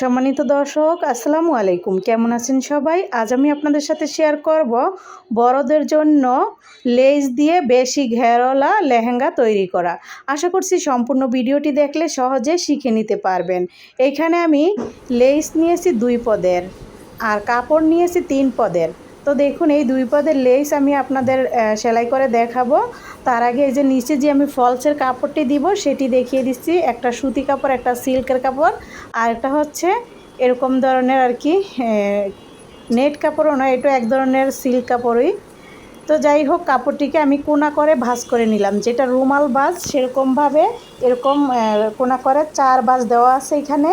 সম্মানিত দর্শক, আসসালামু আলাইকুম। কেমন আছেন সবাই? আজ আমি আপনাদের সাথে শেয়ার করব বড়দের জন্য লেজ দিয়ে বেশি ঘেরওয়ালা লেহেঙ্গা তৈরি করা। আশা করছি সম্পূর্ণ ভিডিওটি দেখলে সহজে শিখে নিতে পারবেন। এখানে আমি লেস নিয়েছি দুই পদের আর কাপড় নিয়েছি তিন পদের। তো দেখুন, এই দুই পদের লেস আমি আপনাদের সেলাই করে দেখাবো। তার আগে এই যে নিচে যে আমি ফলসের কাপড়টি দিব, সেটি দেখিয়ে দিচ্ছি। একটা সুতি কাপড়, একটা সিল্কের কাপড়। আর একটা হচ্ছে এরকম ধরনের আর কি নেট কাপড়ও নয়, এটা এক ধরনের সিল্ক কাপড়ই। তো যাই হোক, কাপড়টিকে আমি কোনা করে ভাঁজ করে নিলাম। যেটা রুমাল ভাঁজ, সেরকমভাবে এরকম কোনা করে চার ভাঁজ দেওয়া আছে এখানে।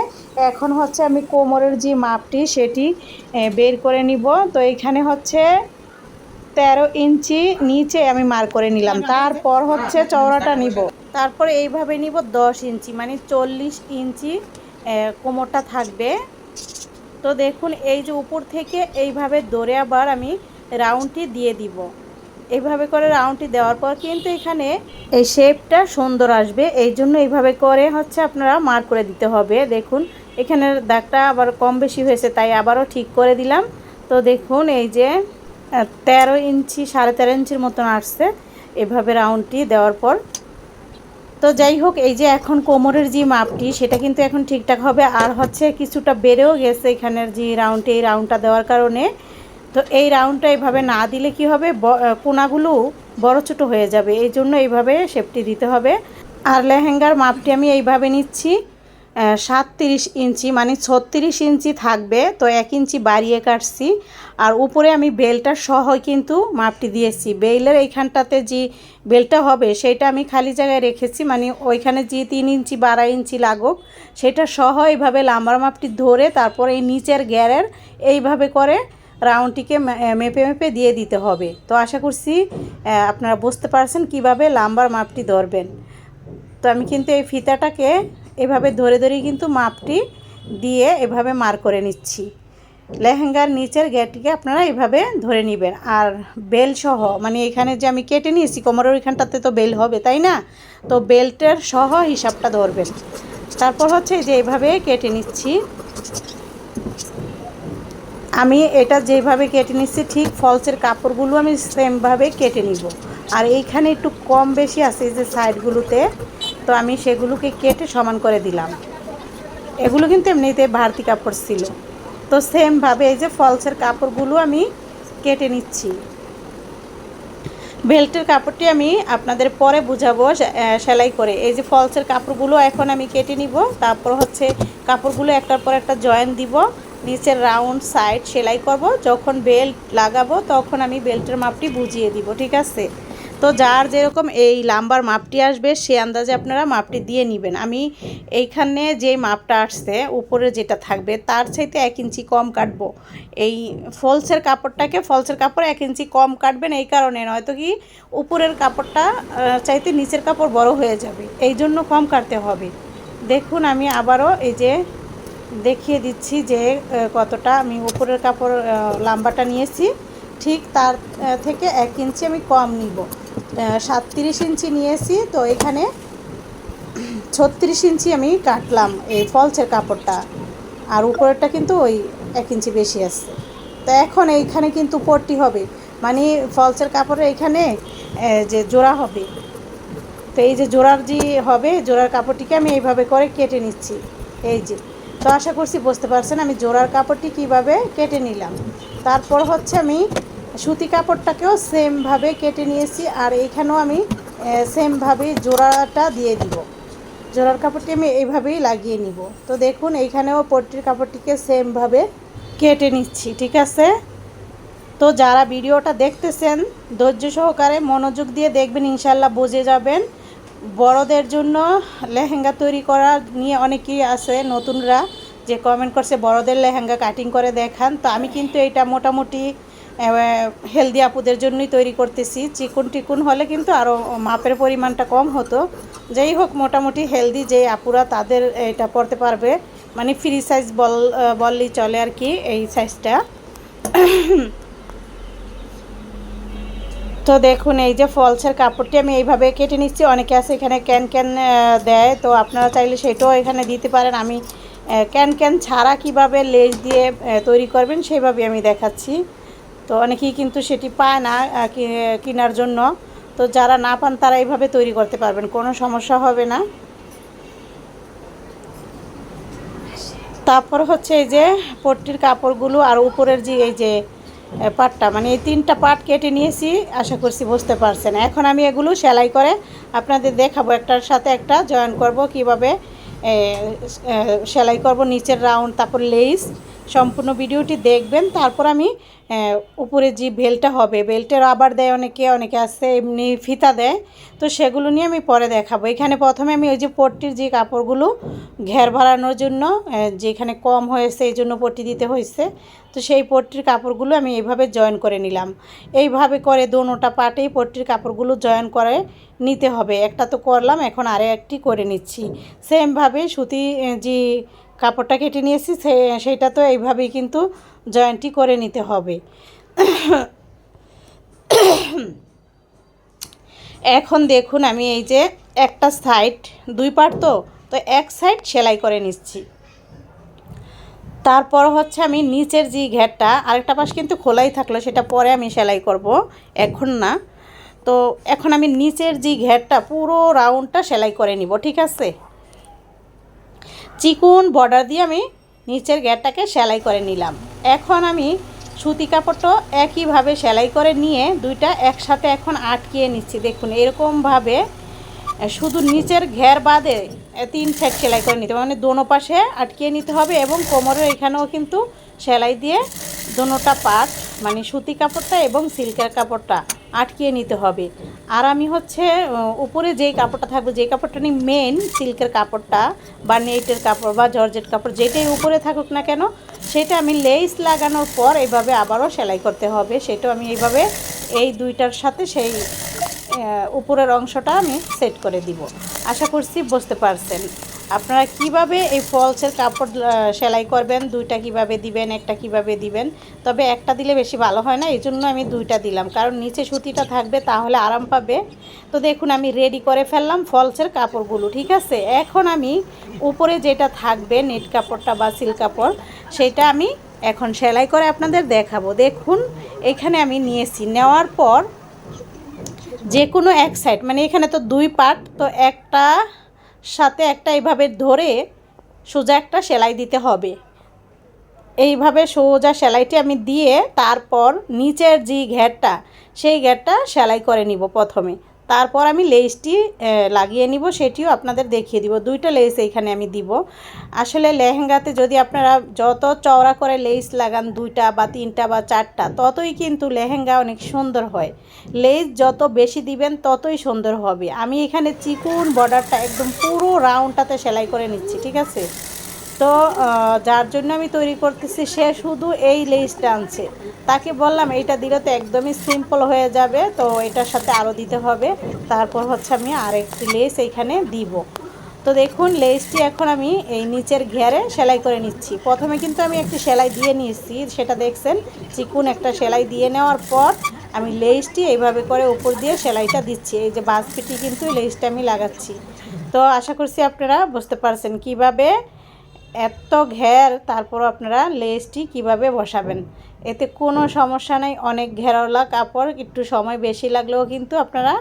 এখন হচ্ছে আমি কোমরের যে মাপটি, সেটি বের করে নিব। তো এখানে হচ্ছে তেরো ইঞ্চি নিচে আমি মার করে নিলাম। তারপর হচ্ছে চওড়াটা নিব। তারপরে এইভাবে নিব দশ ইঞ্চি মানে চল্লিশ ইঞ্চি কোমরটা থাকবে। তো দেখুন, এই যে উপর থেকে এইভাবে ধরে আবার আমি রাউন্ডটি দিয়ে দিব। এইভাবে করে রাউন্ডটি দেওয়ার পর কিন্তু এখানে এই শেপটা সুন্দর আসবে। এই জন্য এইভাবে করে হচ্ছে আপনারা মার করে দিতে হবে। দেখুন, এখানের দাগটা আবার কম বেশি হয়েছে, তাই আবারও ঠিক করে দিলাম। তো দেখুন, এই যে তেরো ইঞ্চি, সাড়ে তেরো ইঞ্চির মতন আসছে। এভাবে রাউন্ডটি দেওয়ার পর। তো যাই হোক, এই যে এখন কোমরের যে মাপটি, সেটা কিন্তু এখন ঠিকঠাক হবে। আর হচ্ছে কিছুটা বেড়েও গেছে এখানের যে রাউন্ডে এই রাউন্ডটা দেওয়ার কারণে। তো এই রাউন্ডটা এইভাবে না দিলে কি হবে? কোনাগুলো বড় ছোট হয়ে যাবে। এই জন্য এইভাবে শেপটি দিতে হবে। আর লেহেঙ্গার মাপটি আমি এইভাবে নিচ্ছি। সাতত্রিশ ইঞ্চি মানে ছত্রিশ ইঞ্চি থাকবে, তো এক ইঞ্চি বাড়িয়ে কাটছি। আর উপরে আমি বেলটা সহ কিন্তু মাপটি দিয়েছি। বেলের এইখানটাতে যে বেলটা হবে, সেটা আমি খালি জায়গায় রেখেছি মানে ওইখানে যে তিন ইঞ্চি বা আড়াই ইঞ্চি লাগুক, সেটা সহ এইভাবে লাম্বার মাপটি ধরে তারপর এই নিচের গ্যারের এইভাবে করে রাউন্ডটিকে মেপে মেপে দিয়ে দিতে হবে। তো আশা করছি আপনারা বুঝতে পারছেন কীভাবে লাম্বার মাপটি ধরবেন। তো আমি কিন্তু এই ফিতাটাকে এভাবে ধরে ধরে কিন্তু মাপটি দিয়ে এভাবে মার করে নিচ্ছি। লেহেঙ্গার নিচের গেটটিকে আপনারা এভাবে ধরে নেবেন। আর বেল সহ মানে এখানে যে আমি কেটে নিয়েছি, কোমরের ওইখানটাতে তো বেল হবে, তাই না? তো বেল্টের সহ হিসাবটা ধরবেন। তারপর হচ্ছে যে এইভাবে কেটে নিচ্ছি। আমি এটা যেভাবে কেটে নিচ্ছি, ঠিক ফলসের কাপড়গুলো আমি সেমভাবে কেটে নিব। আর এইখানে একটু কম বেশি আছে যে সাইডগুলোতে তো আমি সেগুলোকে কেটে সমান করে দিলাম। এগুলো কিন্তু এমনিতে ভারতী কাপড় ছিল। তো সেমভাবে এই যে ফলসের কাপড়গুলো আমি কেটে নিচ্ছি। বেল্টের কাপড়টি আমি আপনাদের পরে বুঝাবো সেলাই করে। এই যে ফলসের কাপড়গুলো এখন আমি কেটে নিব। তারপর হচ্ছে কাপড়গুলো একটার পর একটা জয়েন দিব। নিচের রাউন্ড সাইড সেলাই করব। যখন বেল্ট লাগাবো তখন আমি বেল্টের মাপটি বুঝিয়ে দিব, ঠিক আছে? তো যার যেরকম এই লাম্বার মাপটি আসবে, সে আন্দাজে আপনারা মাপটি দিয়ে নেবেন। আমি এইখানে যে মাপটা আসছে, উপরে যেটা থাকবে, তার চাইতে এক ইঞ্চি কম কাটবো। এই ফলসের কাপড়টাকে ফলসের কাপড় এক ইঞ্চি কম কাটবেন এই কারণে, নয়তো কি উপরের কাপড়টা চাইতে নিচের কাপড় বড় হয়ে যাবে। এই জন্য কম কাটতে হবে। দেখুন, আমি আবারও এই যে দেখিয়ে দিচ্ছি যে কতটা আমি উপরের কাপড় লাম্বাটা নিয়েছি। ঠিক তার থেকে এক ইঞ্চি আমি কম নিব। সাতত্রিশ ইঞ্চি নিয়েছি তো এখানে ছত্রিশ ইঞ্চি আমি কাটলাম এই ফলসের কাপড়টা। আর উপরেরটা কিন্তু ওই এক ইঞ্চি বেশি আছে। তো এখন এইখানে কিন্তু পট্টি হবে। মানে ফলসের কাপড়ের এইখানে আহ, যে জোড়া হবে। তো এই যে জোড়ার যে হবে জোড়ার কাপড়টিকে আমি এইভাবে করে কেটে নিচ্ছি। এই যে তো আশা করছি বুঝতে পারছেন আমি জোড়ার কাপড়টি কীভাবে কেটে নিলাম। তারপর হচ্ছে আমি সুতি কাপড়টাকেও সেমভাবে কেটে নিয়েছি আর এইখানেও আমি সেমভাবে জোড়াটা দিয়ে দিব। জোড়ার কাপড়টি আমি এইভাবেই লাগিয়ে নিব। তো দেখুন এইখানেও পট্টির কাপড়টিকে সেমভাবে কেটে নিচ্ছি, ঠিক আছে? তো যারা ভিডিওটা দেখতেছেন, ধৈর্য সহকারে মনোযোগ দিয়ে দেখবেন ইনশাল্লাহ বুঝে যাবেন। বড়দের জন্য লেহেঙ্গা তৈরি করা নিয়ে অনেকেই আছে, নতুনরা যে কমেন্ট করছে, বড়দের লেহেঙ্গা কাটিং করে দেখান। তো আমি কিন্তু এটা মোটামুটি হেলদি আপুদের জন্যই তৈরি করতেছি। চিকুন টিকুন হলে কিন্তু আরও মাপের পরিমাণটা কম হতো। যাই হোক, মোটামুটি হেলদি যে আপুরা তাদের এটা পড়তে পারবে। মানে ফ্রি সাইজ বল বললেই চলে আর কি এই সাইজটা। তো দেখুন, এই যে ফলসের কাপড়টি আমি এইভাবে কেটে নিচ্ছি। অনেকে আছে এখানে ক্যান ক্যান দেয়। তো আপনারা চাইলে সেটাও এখানে দিতে পারেন। আমি ক্যান ক্যান ছাড়া কীভাবে লেজ দিয়ে তৈরি করবেন সেভাবে আমি দেখাচ্ছি। তো অনেকেই কিন্তু সেটি পায় না কেনার জন্য। তো যারা না পান তারা এইভাবে তৈরি করতে পারবেন, কোনো সমস্যা হবে না। তারপর হচ্ছে এই যে পট্টির কাপড়গুলো আর উপরের যে এই যে পাটটা মানে এই তিনটা পাট কেটে নিয়েছি, আশা করছি বুঝতে পারছেন। এখন আমি এগুলো সেলাই করে আপনাদের দেখাবো, একটার সাথে একটা জয়েন করব, কীভাবে সেলাই করব, নিচের রাউন্ড, তারপর লেস সম্পূর্ণ ভিডিওটি দেখবেন। তারপর আমি উপরে যে বেলটা হবে বেল্টের আবার দেয় অনেকে অনেকে আছে এমনি ফিতা দেয়। তো সেগুলো নিয়ে আমি পরে দেখাবো। এখানে প্রথমে আমি ওই যে পট্টির যে কাপড়গুলো ঘের বাড়ানোর জন্য যেখানে কম হয়েছে এই জন্য পট্টি দিতে হয়েছে। তো সেই পট্টির কাপড়গুলো আমি এইভাবে জয়েন করে নিলাম। এইভাবে করে দোনোটা পাটেই পট্টির কাপড়গুলো জয়েন করে নিতে হবে। একটা তো করলাম, এখন আরে একটি করে নিচ্ছি। সেমভাবে সুতি যে কাপড়টা কেটে নিয়েছি, সে সেইটা তো এইভাবেই কিন্তু জয়েন্টটি করে নিতে হবে। এখন দেখুন আমি এই যে একটা সাইড দুই পার্ট তো তো এক সাইড সেলাই করে নিচ্ছি। তারপর হচ্ছে আমি নিচের যে ঘেরটা, আরেকটা পাশ কিন্তু খোলাই থাকল, সেটা পরে আমি সেলাই করব, এখন না। তো এখন আমি নিচের যে ঘেরটা, পুরো রাউন্ডটা সেলাই করে নিব, ঠিক আছে? চিকুন বর্ডার দিয়ে আমি নিচের ঘেরটাকে সেলাই করে নিলাম। এখন আমি সুতি কাপড়টা একইভাবে সেলাই করে নিয়ে দুইটা একসাথে এখন আটকিয়ে নিচ্ছি। দেখুন, এরকমভাবে শুধু নিচের ঘের বাদে তিন সাইড সেলাই করে নিতে হবে। মানে দোনো পাশে আটকিয়ে নিতে হবে এবং কোমরের এখানেও কিন্তু সেলাই দিয়ে দোনোটা পাট মানে সুতি কাপড়টা এবং সিল্কের কাপড়টা। আটকিয়ে নিতে হবে। আর আমি হচ্ছে উপরে যেই কাপড়টা থাকবে, যেই কাপড়টা নিয়ে মেন সিল্কের কাপড়টা বা নেটের কাপড় বা জর্জেট কাপড়, যেটাই উপরে থাকুক না কেন, সেটা আমি লেস লাগানোর পর এইভাবে আবারও সেলাই করতে হবে। সেটাও আমি এইভাবে, এই দুইটার সাথে সেই উপরের অংশটা আমি সেট করে দিব। আশা করছি বুঝতে পারছেন। আপনারা কীভাবে এই ফলসের কাপড় সেলাই করবেন? দুইটা কীভাবে দিবেন? একটা কীভাবে দিবেন? তবে একটা দিলে বেশি ভালো হয় না এই জন্য আমি দুইটা দিলাম। কারণ নিচে সুতিটা থাকবে, তাহলে আরাম পাবে। তো দেখুন, আমি রেডি করে ফেললাম ফলসের কাপড়গুলো, ঠিক আছে? এখন আমি উপরে যেটা থাকবে নেট কাপড়টা বা সিল্ক কাপড়, সেটা আমি এখন সেলাই করে আপনাদের দেখাবো। দেখুন, এখানে আমি নিয়েছি। নেওয়ার পর যে কোনো এক সাইড মানে এখানে তো দুই পার্ট তো একটা সাথে একটা এইভাবে ধরে সোজা একটা সেলাই দিতে হবে। এইভাবে সোজা সেলাইটি আমি দিয়ে তারপর নিচের যে ঘেরটা, সেই ঘেরটা সেলাই করে নিব প্রথমে। তারপর আমি লেসটি লাগিয়ে নিব, সেটিও আপনাদের দেখিয়ে দিব। দুইটা লেস এইখানে আমি দিব। আসলে লেহেঙ্গাতে যদি আপনারা যত চওড়া করে লেস লাগান, দুইটা বা তিনটা বা চারটা, ততই কিন্তু লেহেঙ্গা অনেক সুন্দর হয়। লেস যত বেশি দিবেন, ততই সুন্দর হবে। আমি এখানে চিকুন বর্ডারটা একদম পুরো রাউন্ডটাতে সেলাই করে নিচ্ছি, ঠিক আছে? তো যার জন্য আমি তৈরি করতেছি, সে শুধু এই লেসটা আনছে তাকে বললাম, এইটা দিলে তো একদমই সিম্পল হয়ে যাবে, তো এটার সাথে আরও দিতে হবে। তারপর হচ্ছে আমি আরেকটি লেস এইখানে দিব। তো দেখুন লেসটি এখন আমি এই নিচের ঘেরে সেলাই করে নিচ্ছি। প্রথমে কিন্তু আমি একটি সেলাই দিয়ে নিয়েছি, সেটা দেখছেন, চিকুন একটা সেলাই দিয়ে নেওয়ার পর আমি লেসটি এইভাবে করে উপর দিয়ে সেলাইটা দিচ্ছি। এই যে বাসপিটি কিন্তু লেসটা আমি লাগাচ্ছি। তো আশা করছি আপনারা বুঝতে পারছেন কীভাবে এত ঘের তারপর আপনারা লেসটি কীভাবে বসাবেন? এতে কোনো সমস্যা নাই, অনেক ঘেরওয়ালা কাপড়, একটু সময় বেশি লাগলেও কিন্তু আপনারা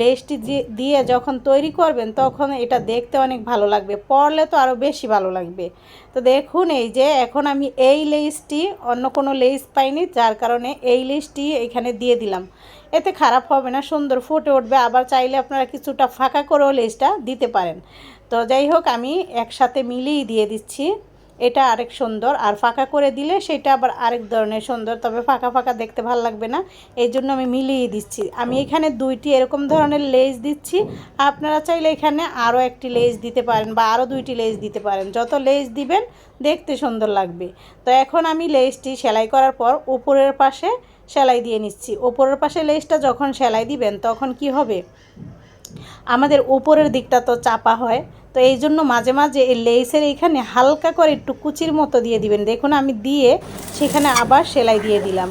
লেসটি দিয়ে যখন তৈরি করবেন, তখন এটা দেখতে অনেক ভালো লাগবে, পরলে তো আরও বেশি ভালো লাগবে। তো দেখুন, এই যে এখন আমি এই লেসটি অন্য কোনো লেস পাইনি, যার কারণে এই লেসটি এখানে দিয়ে দিলাম। এতে খারাপ হবে না, সুন্দর ফুটে উঠবে, আবার চাইলে আপনারা কিছুটা ফাঁকা করেও লেসটা দিতে পারেন। তো যাই হোক, আমি একসাথে মিলিয়ে দিয়ে দিচ্ছি। এটা আরেক সুন্দর, আর ফাঁকা করে দিলে সেটা আবার আরেক ধরনের সুন্দর, তবে ফাঁকা ফাঁকা দেখতে ভালো লাগবে না। এই জন্য আমি মিলিয়ে দিচ্ছি। আমি এখানে দুইটি এরকম ধরনের লেজ দিচ্ছি। আপনারা চাইলে এখানে আরও একটি লেজ দিতে পারেন বা আরও দুইটি লেজ দিতে পারেন। যত লেজ দিবেন, দেখতে সুন্দর লাগবে। তো এখন আমি লেজটি সেলাই করার পর উপরের পাশে সেলাই দিয়ে নিচ্ছি। ওপরের পাশে লেজটা যখন সেলাই দিবেন, তখন কি হবে? আমাদের উপরের দিকটা তো চাপা হয়। তো এই জন্য মাঝে মাঝে এই লেসের এইখানে হালকা করে একটু কুচির মতো দিয়ে দিবেন। দেখুন, আমি দিয়ে সেখানে আবার সেলাই দিয়ে দিলাম।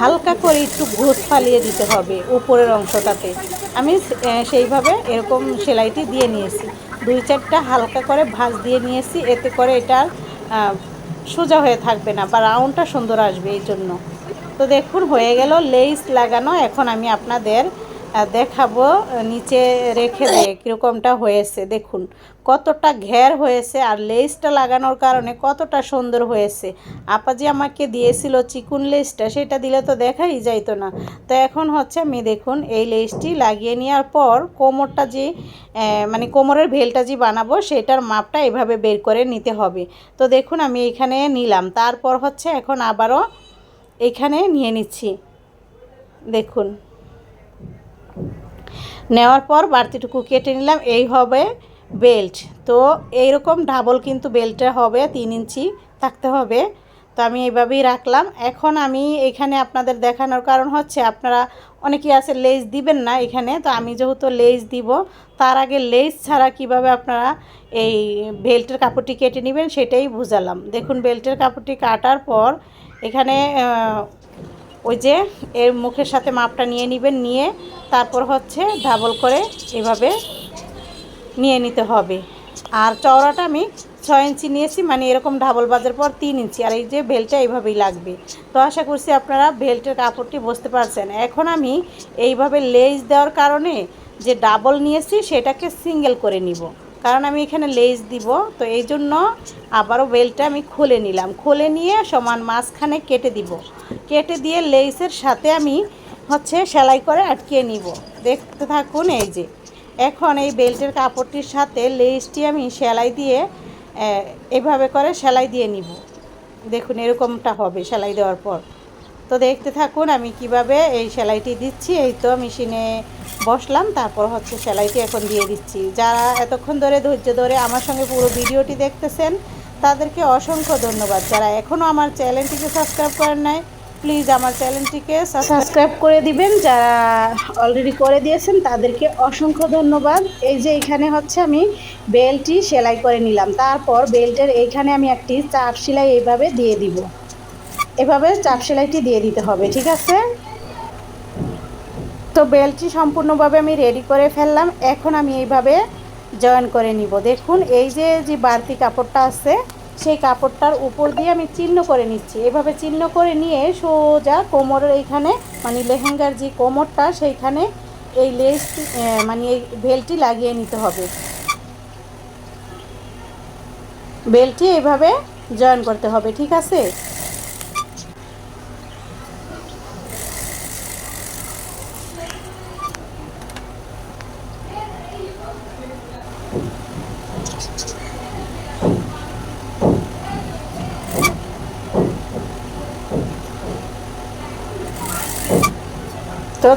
হালকা করে একটু ঘুষ ফালিয়ে দিতে হবে উপরের অংশটাতে। আমি সেইভাবে এরকম সেলাইটি দিয়ে নিয়েছি। দুই চারটা হালকা করে ভাঁজ দিয়ে নিয়েছি, এতে করে এটা সোজা হয়ে থাকবে না বা রাউন্ডটা সুন্দর আসবে এই জন্য। তো দেখুন, হয়ে গেল লেস লাগানো। এখন আমি আপনাদের দেখাবো নিচে রেখে দিয়ে কীরকমটা হয়েছে। দেখুন, কতটা ঘের হয়েছে আর লেসটা লাগানোর কারণে কতটা সুন্দর হয়েছে। আপা যে আমাকে দিয়েছিল চিকুন লেসটা সেটা দিলে তো দেখাই যাইতো না। তো এখন হচ্ছে আমি দেখুন, এই লেসটি লাগিয়ে নেওয়ার পর কোমরটা যে মানে কোমরের ভেলটা যে বানাবো, সেটার মাপটা এভাবে বের করে নিতে হবে। তো দেখুন, আমি এখানে নিলাম। তারপর হচ্ছে এখন আবারও এখানে নিয়ে নিচ্ছি। দেখুন নেওয়ার পর বাড়তিটুকু কেটে নিলাম, এই হবে বেল্ট। তো এইরকম ডাবল কিন্তু বেল্টটা হবে, তিন ইঞ্চি থাকতে হবে। তো আমি এইভাবেই রাখলাম। এখন আমি এখানে আপনাদের দেখানোর কারণ হচ্ছে, আপনারা অনেকেই আছে লেস দিবেন না এখানে, তো আমি যেহেতু লেস দিব, তার আগে লেস ছাড়া কীভাবে আপনারা এই বেল্টের কাপড়টি কেটে নেবেন সেটাই বুঝালাম। দেখুন, বেল্টের কাপড়টি কাটার পর এখানে ওই যে এর মুখের সাথে মাপটা নিয়ে নেবেন, নিয়ে তারপর হচ্ছে ডাবল করে এভাবে নিয়ে নিতে হবে। আর চওড়াটা আমি ছয় ইঞ্চি নিয়েছি মানে এরকম ডাবল বাজার পর তিন ইঞ্চি। আর এই যে বেল্টটা এইভাবেই লাগবে। তো আশা করছি আপনারা বেল্টের কাপড়টি বুঝতে পারছেন। এখন আমি এইভাবে লেজ দেওয়ার কারণে যে ডাবল নিয়েছি, সেটাকে সিঙ্গেল করে নিব। কারণ আমি এখানে লেস দিব, তো এই জন্য আবারও বেল্টটা আমি খুলে নিলাম। খুলে নিয়ে সমান মাঝখানে কেটে দিব। কেটে দিয়ে লেসের সাথে আমি হচ্ছে সেলাই করে আটকে নিব। দেখতে থাকুন এই যে, এখন এই বেল্টের কাপড়টির সাথে লেসটি আমি সেলাই দিয়ে এভাবে করে সেলাই দিয়ে নিব। দেখুন এরকমটা হবে সেলাই দেওয়ার পর। তো দেখতে থাকুন আমি কীভাবে এই সেলাইটি দিচ্ছি। এই তো মেশিনে বসলাম, তারপর হচ্ছে সেলাইটি এখন দিয়ে দিচ্ছি। যারা এতক্ষণ ধরে ধৈর্য ধরে আমার সঙ্গে পুরো ভিডিওটি দেখতেছেন, তাদেরকে অসংখ্য ধন্যবাদ। যারা এখনও আমার চ্যানেলটিকে সাবস্ক্রাইব করেন নাই, প্লিজ আমার চ্যানেলটিকে সাবস্ক্রাইব করে দিবেন। যারা অলরেডি করে দিয়েছেন, তাদেরকে অসংখ্য ধন্যবাদ। এই যে এখানে হচ্ছে আমি বেল্টটি সেলাই করে নিলাম। তারপর বেল্টের এইখানে আমি একটি চাপ সেলাই এইভাবে দিয়ে দিব। এভাবে চাপ সেলাইটি দিয়ে দিতে হবে, ঠিক আছে? তো বেল্টটি সম্পূর্ণভাবে আমি রেডি করে ফেললাম। এখন আমি এইভাবে জয়েন করে নিব। দেখুন, এই যে যে বাড়তি কাপড়টা আছে, সেই কাপড়টার উপর দিয়ে আমি চিহ্ন করে নিচ্ছি। এভাবে চিহ্ন করে নিয়ে সোজা কোমরের এইখানে মানে লেহেঙ্গার যে কোমরটা, সেইখানে এই লেস মানে এই বেল্টটি লাগিয়ে নিতে হবে। বেল্টটি এইভাবে জয়েন করতে হবে, ঠিক আছে?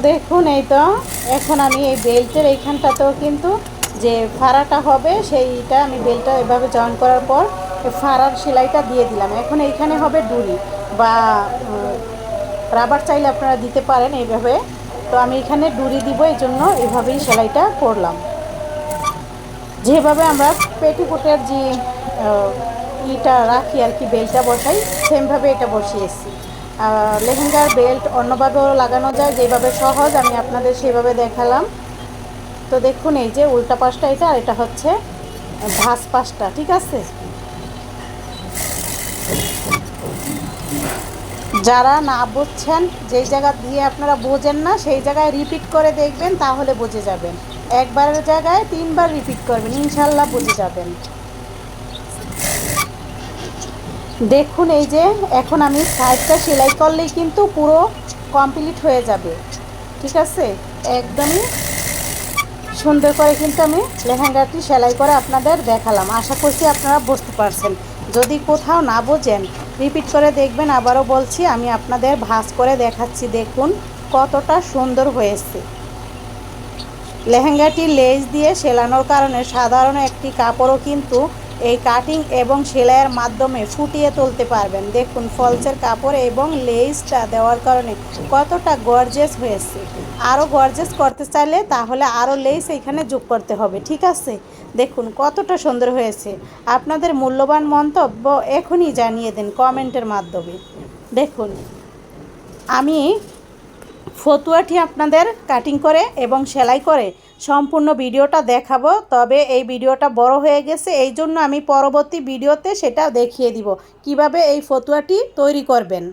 দেখুন এই তো। এখন আমি এই বেল্টের এইখানটাতেও কিন্তু যে ফাড়াটা হবে, সেইটা আমি বেল্টটা এভাবে জয়েন করার পর ফাড়ার সেলাইটা দিয়ে দিলাম। এখন এইখানে হবে ডুরি বা রাবার চাইলে আপনারা দিতে পারেন এইভাবে। তো আমি এখানে ডুরি দিব, এই জন্য এভাবেই সেলাইটা করলাম। যেভাবে আমরা পেটিকোটের যে ইটা রাখি আর কি, বেল্টটা বসাই, সেমভাবে এটা বসিয়েছি। লেহেঙ্গার বেল্ট অন্যভাবেও লাগানো যায়, যেভাবে সহজ, আমি আপনাদের সেভাবে দেখালাম। তো দেখুন, এই যে উল্টা পাশটা এটা, আর এটা হচ্ছে ভাঁজ পাশটা, ঠিক আছে? যারা না বুঝছেন, যেই জায়গা দিয়ে আপনারা বোঝেন না, সেই জায়গায় রিপিট করে দেখবেন, তাহলে বুঝে যাবেন। একবারের জায়গায় তিনবার রিপিট করবেন, ইনশাল্লাহ বুঝে যাবেন। দেখুন এই যে, এখন আমি সাইডটা সেলাই করলেই কিন্তু পুরো কমপ্লিট হয়ে যাবে। ঠিক আছে? একদমই সুন্দর করে কিন্তু আমি লেহেঙ্গাটি সেলাই করে আপনাদের দেখালাম। আশা করছি আপনারা বুঝতে পারছেন। যদি কোথাও না বোঝেন রিপিট করে দেখবেন, আবারও বলছি, আমি আপনাদের ভাঁজ করে দেখাচ্ছি। দেখুন কতটা সুন্দর হয়েছে। লেহেঙ্গাটি লেজ দিয়ে সেলানোর কারণে সাধারণ একটি কাপড়ও কিন্তু এই কাটিং এবং সেলাইয়ের মাধ্যমে ফুটিয়ে তুলতে পারবেন। দেখুন, ফলসের কাপড় এবং লেসটা দেওয়ার কারণে কতটা গর্জেস হয়েছে। আরও গর্জেস করতে চাইলে তাহলে আরও লেস এখানে যোগ করতে হবে, ঠিক আছে? দেখুন, কতটা সুন্দর হয়েছে। আপনাদের মূল্যবান মন্তব্য এখনই জানিয়ে দিন কমেন্টের মাধ্যমে। দেখুন, আমি ফতুয়াটি আপনাদের কাটিং করে এবং সেলাই করে সম্পূর্ণ ভিডিওটা দেখাবো। তবে এই ভিডিওটা বড় হয়ে গেছে, এই জন্য আমি পরবর্তী ভিডিওতে সেটা দেখিয়ে দিব। কীভাবে এই ফতুয়াটি তৈরি করবেন?